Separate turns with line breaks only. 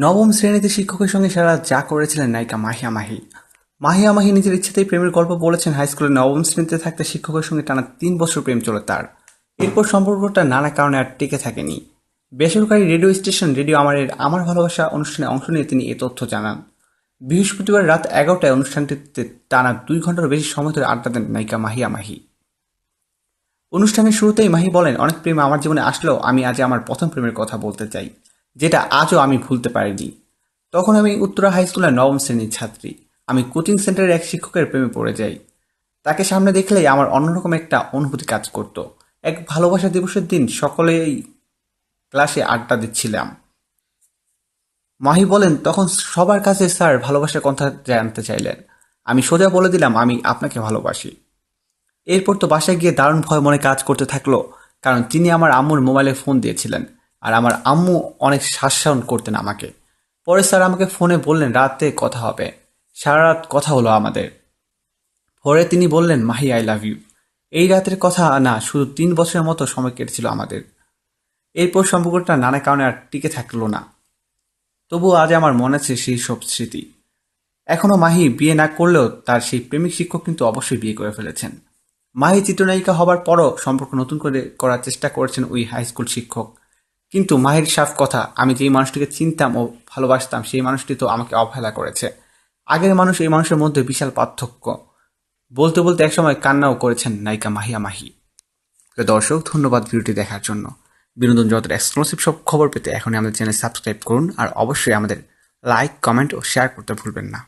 নবম শ্রেণীতে শিক্ষকের সঙ্গে সারা যা করেছিলেন নায়িকা মাহিয়া মাহি। মাহিয়া মাহি নিজের ইচ্ছেতেই প্রেমের গল্প বলেছেন হাই স্কুলের নবম শ্রেণীতে থাকতে শিক্ষকের সঙ্গে টানা তিন বছর প্রেম চলে তার। এরপর সম্পর্কটা নানা কারণে আর টিকে থাকেনি। বেসরকারি রেডিও স্টেশন, রেডিও আমারের আমার ভালোবাসা অনুষ্ঠানে অংশ নিয়ে তিনি এ তথ্য জানান। বৃহস্পতিবার রাত এগারোটায় অনুষ্ঠানটিতে টানা দুই ঘণ্টার বেশি সময় ধরে আড্ডা দেন নায়িকা মাহিয়া মাহি। অনুষ্ঠানের শুরুতেই মাহি বলেন, অনেক প্রেম আমার জীবনে আসলেও আমি আজ আমার প্রথম প্রেমের কথা বলতে চাই। যেটা আজও আমি ভুলতে পারিনি। তখন আমি উত্তরা হাই স্কুলের নবম শ্রেণির ছাত্রী। আমি কোচিং সেন্টারের এক শিক্ষকের প্রেমে পড়ে যাই। তাকে সামনে দেখলেই আমার অন্যরকম একটা অনুভূতি কাজ করত। এক ভালোবাসা দিবসের দিন সকলেই ক্লাসে আড্ডা দিচ্ছিলাম। মাহি বলেন, তখন সবার কাছে স্যার ভালোবাসার কথা জানতে চাইলেন। আমি সোজা বলে দিলাম, আমি আপনাকে ভালোবাসি। এরপর তো বাসায় গিয়ে দারুণ ভয় মনে কাজ করতে থাকল, কারণ তিনি আমার আম্মুর মোবাইলে ফোন দিয়েছিলেন। আর আমার আম্মু অনেক শাসন করতেন আমাকে। পরে স্যার আমাকে ফোনে বললেন, রাতে কথা হবে। সারা রাত কথা হলো আমাদের। পরে তিনি বললেন, মাহি, আই লাভ ইউ। এই রাতের কথা না, শুধু তিন বছরের মতো সময় কেটেছিল আমাদের। এরপর সম্পর্কটা নানা কারণে আর টিকে থাকল না। তবুও আজ আমার মনে আছে সেই সব স্মৃতি। এখনও মাহি বিয়ে না করলেও তার সেই প্রেমিক শিক্ষক কিন্তু অবশ্যই বিয়ে করে ফেলেছেন। মাহি চিত্রনায়িকা হবার পরও সম্পর্ক নতুন করে করার চেষ্টা করেছেন ওই হাই স্কুল শিক্ষক। কিন্তু মাহির সাফ কথা, আমি যেই মানুষটিকে চিনতাম ও ভালোবাসতাম, সেই মানুষটি তো আমাকে অবহেলা করেছে। আগের মানুষ এই মানুষের মধ্যে বিশাল পার্থক্য। বলতে বলতে একসময় কান্নাও করেছেন নায়িকা মাহিয়া মাহি। দর্শক, ধন্যবাদ ভিডিওটি দেখার জন্য। বিনোদন জগতের এক্সক্লুসিভ সব খবর পেতে এখনই আমাদের চ্যানেল সাবস্ক্রাইব করুন আর অবশ্যই আমাদের লাইক কমেন্ট ও শেয়ার করতে ভুলবেন না।